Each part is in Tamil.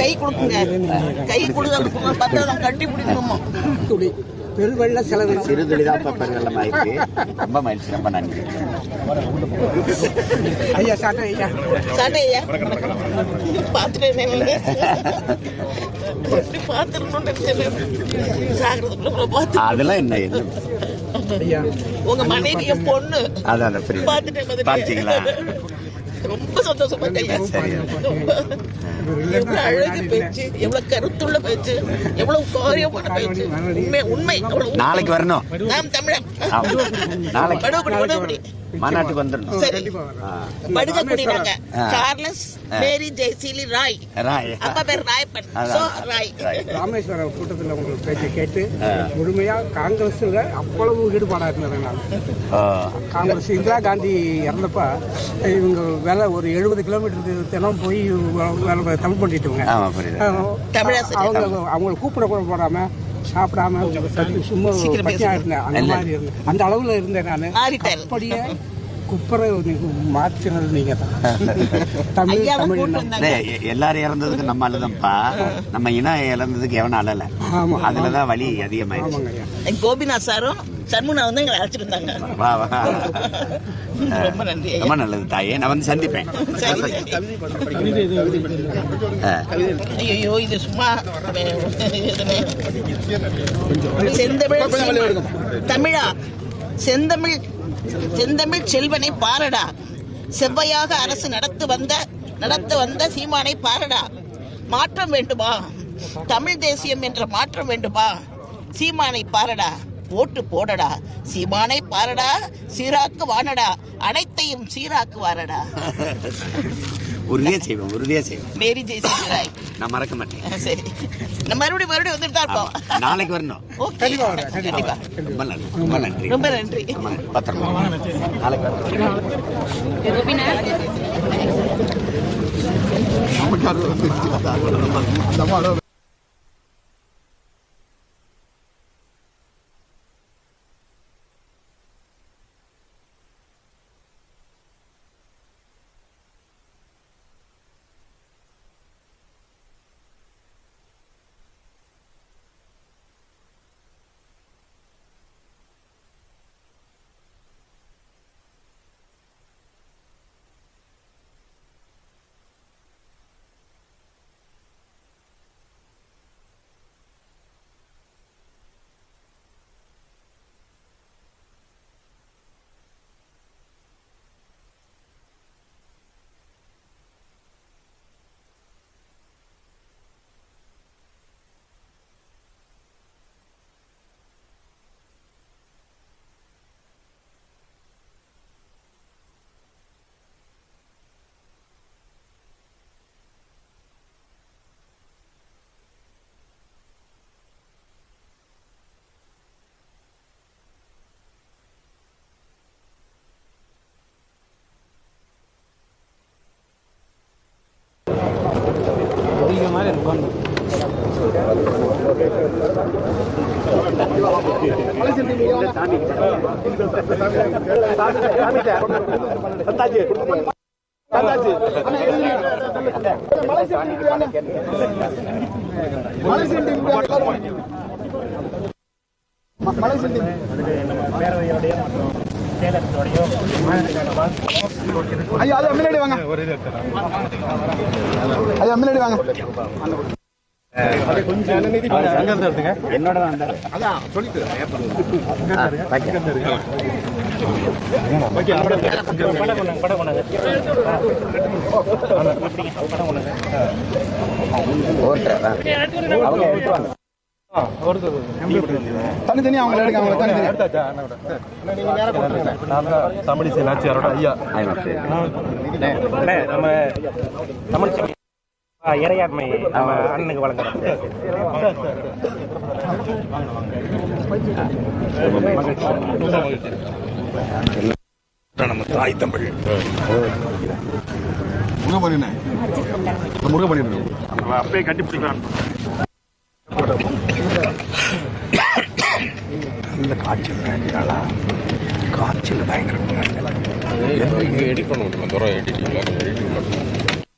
கை கொடுக்குங்க. கை கொடுக்க பார்த்தா கட்டி பிடிக்கணுமா? துளி. பெருவெள்ள செலவு ரொம்ப மகிழ்ச்சி ரொம்ப நன்றி. ஐயா சாட்டை ஐயா. பார்த்துட்டேன் அதெல்லாம் என்ன என்ன? ஐயா. உங்க மனைவி என் பொண்ணு. அதான் அந்த free. ரொம்ப சந்தோஷப்பட்டேன். சரி. எவ்வளவு அழகு பேச்சு எவ்வளவு கருத்துள்ள பேச்சு எவ்வளவு காரியமான பேச்சு. உண்மை உண்மை. நாளைக்கு வரணும். நாம் தமிழன். நாளைக்கு. மாநாட்டுக்கு வந்துடணும். படுகக்குடி நாங்க. Charles Mary Jayaseeli Roy Roy. அப்பா பேர் ராய் ராய். ராமேஸ்வரம் கூட்டத்தில் உங்களுக்கு பேச்சை கேட்டு. முழுமையா காங்கிரஸ்ல அவ்வளவு ஈடுபாடா இருந்தது நான். காங்கிரஸ் இந்திரா காந்தி இறந்தப்ப இவங்க வேலை ஒரு எழுபது கிலோமீட்டருக்கு தினம் போய் வேலை தமிழ் தமிழாசிரியர். அவங்க அவங்கள கூப்பிட கூட போடாம சாப்பிடாம சும்மா பட்டியா. இருந்தேன் அந்த மாதிரி இருந்தேன் அந்த அளவுல இருந்தேன் நான். அப்படியே குப்பரை நீங்க மாற்றினது நீங்க தான். எல்லாரும் இறந்ததுக்கு நம்ம அழுதம்பா நம்ம இனம் இழந்ததுக்கு எவனும் அழல ஆமா அதுலதான் வலி அதிகமாயிருச்சு கோபிநாத் சாரும் சண்முனா வந்து எங்களை அழைச்சிட்டு இருந்தாங்க வா வா. ரொம்ப நன்றி. ரொம்ப நல்லது தாயே. நான் வந்து சந்திப்பேன். ஐயோ இது சும்மா செந்தமிழ் தமிழா? செந்தமிழ் செந்தமிழ் செல்வனை பாரடா. செவ்வையாக அரசு நடத்து வந்த நடத்த வந்த சீமானை பாரடா. மாற்றம் வேண்டுமா? தமிழ் தேசியம் என்ற மாற்றம் வேண்டுமா? சீமானை பாரடா. ஓட்டு போடடா. சீமானை பாரடா. சீராக்கு வானடா. அனைத்தையும் சீராக்கு வாரடா. உறுதியா செய்வேன் உறுதியா செய்வேன் மேரி ஜெய்சீல் ராய் நான் மறக்க மாட்டேன். சரி. நம்ம மறுபடியும் மறுபடியும் வந்துட்டு தான். இருப்போம். நாளைக்கு வரணும். ஓகே. கண்டிப்பா ரொம்ப நன்றி ரொம்ப நன்றி. ரொம்ப நன்றி. பத்திரமா நாளைக்கு வரணும். மலை சென்று பேரவையுடைய மற்றும் ஐயா அது முன்னாடி வாங்க ஐயா முன்னாடி வாங்க என்னோட தான் வந்தாரு. ஆ, அவங்க எடுத்துவாங்க. தனித்தனி அவங்க எடுங்க அவங்க தனித்தனி தமிழிசை நாச்சியாரோட ஐயா. நம்ம தமிழ் இறையாண்மை நம்ம அண்ணனுக்கு வழங்குறோம். நம்ம தாய் தமிழ் முருகப்பணி முருகப்பணி அப்பயே கட்டி காலையில் காய்ச்சல் பயங்கரா காய்ச்சல் பயங்கரம். இங்கே எடிட் பண்ண முடியுமா? தூரம் எடிட்டிங்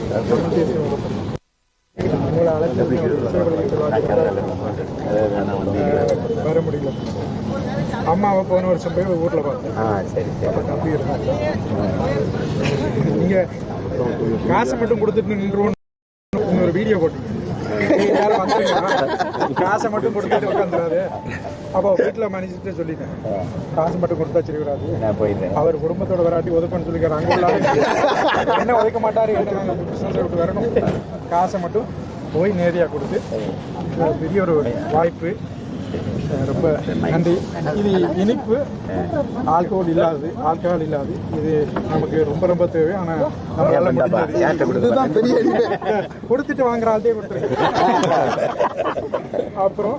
கல்யாணம் தேசிய உறவு. உங்களை அழைத்து வர முடியல. அம்மாவை போன வருஷம் போய் ஊரில் பார்த்தேன். அப்போ தம்பி நீங்கள் காசை மட்டும் கொடுத்துட்டு நின்றுவோம் இன்னொரு வீடியோ போட்டீங்க. காசை மட்டும் கொடுத்துட்டு உட்காந்துறாரு. அப்போ வீட்டில் மனுஷிட்டு சொல்லிட்டேன். காசு மட்டும் கொடுத்தா சரி வராது. அவர் குடும்பத்தோட வராட்டி ஒதுக்கணும்னு சொல்லிக்கிறார். அங்கே என்ன ஒதுக்க மாட்டாரு? என்ன பிஸ்னஸை விட்டு வரணும்? காசை மட்டும் போய் நேரடியாக கொடுத்து பெரிய ஒரு வாய்ப்பு. ரொம்ப நன்றி. இது இனிப்பு. ஆல்கோல் இல்லாதது ஆல்கஹால் இல்லாது. இது நமக்கு ரொம்ப ரொம்ப தேவை. ஆனால் நம்மளால முடிஞ்சது. கொடுத்துட்டு வாங்குற ஆள்தே கொடுத்துருக்கு அப்புறம்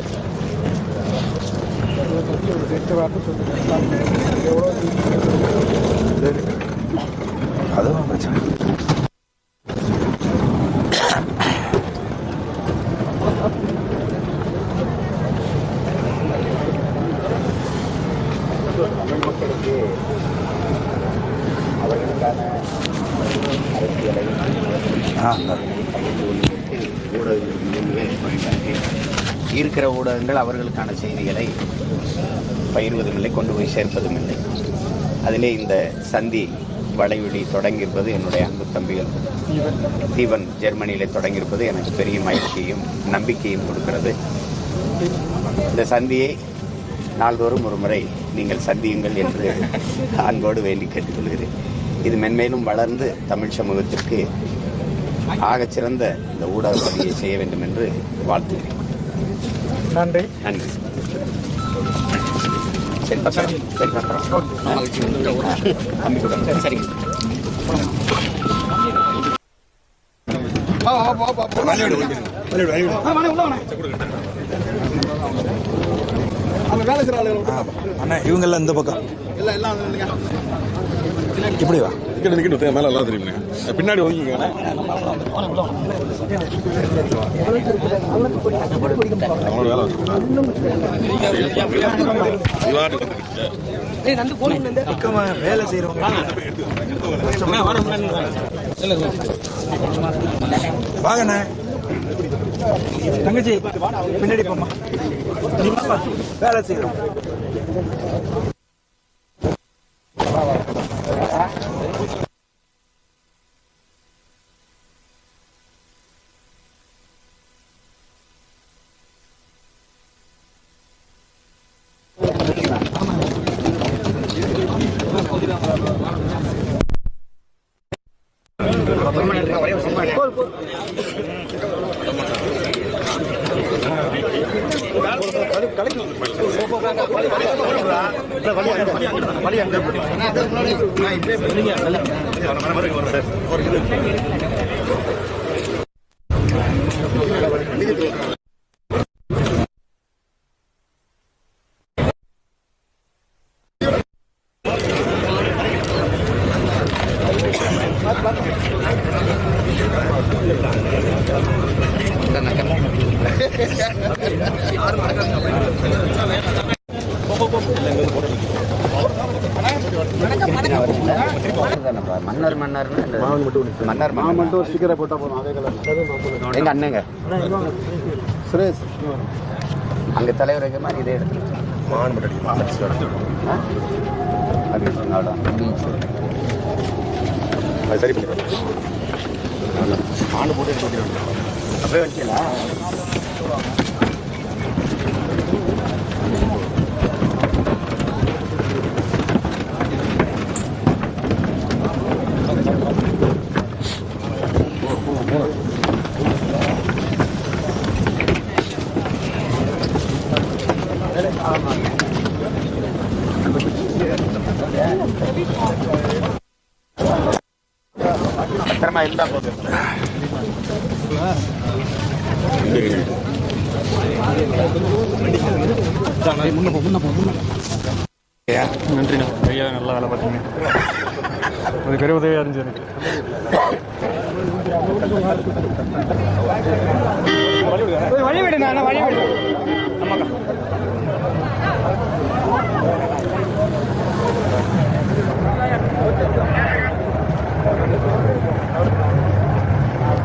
உங்க கையிலால வந்து எட்டு வார்த்தை சொல்லுங்க எவ்வளோ ஊடகங்கள் இருக்கிற ஊடகங்கள் அவர்களுக்கான செய்திகளை பகிர்வதும் இல்லை கொண்டு போய் சேர்ப்பதும் இல்லை. அதிலே இந்த சந்தி வளைவெளி தொடங்கியிருப்பது என்னுடைய அன்பு தம்பிகள். தீவன் ஜெர்மனியிலே தொடங்கியிருப்பது எனக்கு பெரிய மகிழ்ச்சியும் நம்பிக்கையும் கொடுக்கிறது. இந்த சந்தியை நாள்தோறும் ஒரு முறை நீங்கள் சந்தியுங்கள் என்று அன்போடு வேண்டி கேட்டுக்கொள்கிறேன். இது மென்மேலும் வளர்ந்து தமிழ் சமூகத்திற்கு ஆகச்சிறந்த இந்த ஊடக பணியை செய்ய வேண்டும் என்று வாழ்த்துகிறேன். நன்றி. நன்றி. சரி சரி கூட சரிங்க அண்ணா இவங்கெல்லாம் இந்த பக்கம். எல்லாம் எல்லாம். இப்படி வா நிக்கணும் நிக்கணும் மேல எல்லாம் தெரியுமே பின்னாடி ஒதுங்கிங்க அவங்களோட வேலை செய்யறவங்க வாங்கண்ணே தங்கச்சி பின்னாடி போமா. வேலை செய்யறோம் கலைக்கு மன்னர் மன்னர்னு மன்னர் நான் மன்னர் மட்டும் ஸ்டிக்கரை போட்டா போதும் அதே கலர் எங்க அண்ணங்க சுரேஷ் அங்க தலைவர் வைக்க மாதிரி இதே இடத்துல ஆ? அது சொன்னாலும் பீச் சரி பண்ணிடுறேன் ஆண்டு போட்டு எடுத்து அப்படியே வச்சுக்கலாம் பத்திரமா இருந்தா போதும் நன்றிண்ணா ஐயா நல்லா வேலை பார்த்தீங்க அது பெரிய உதவியாக இருந்துச்சு எனக்கு வழி விடுண்ணா வழி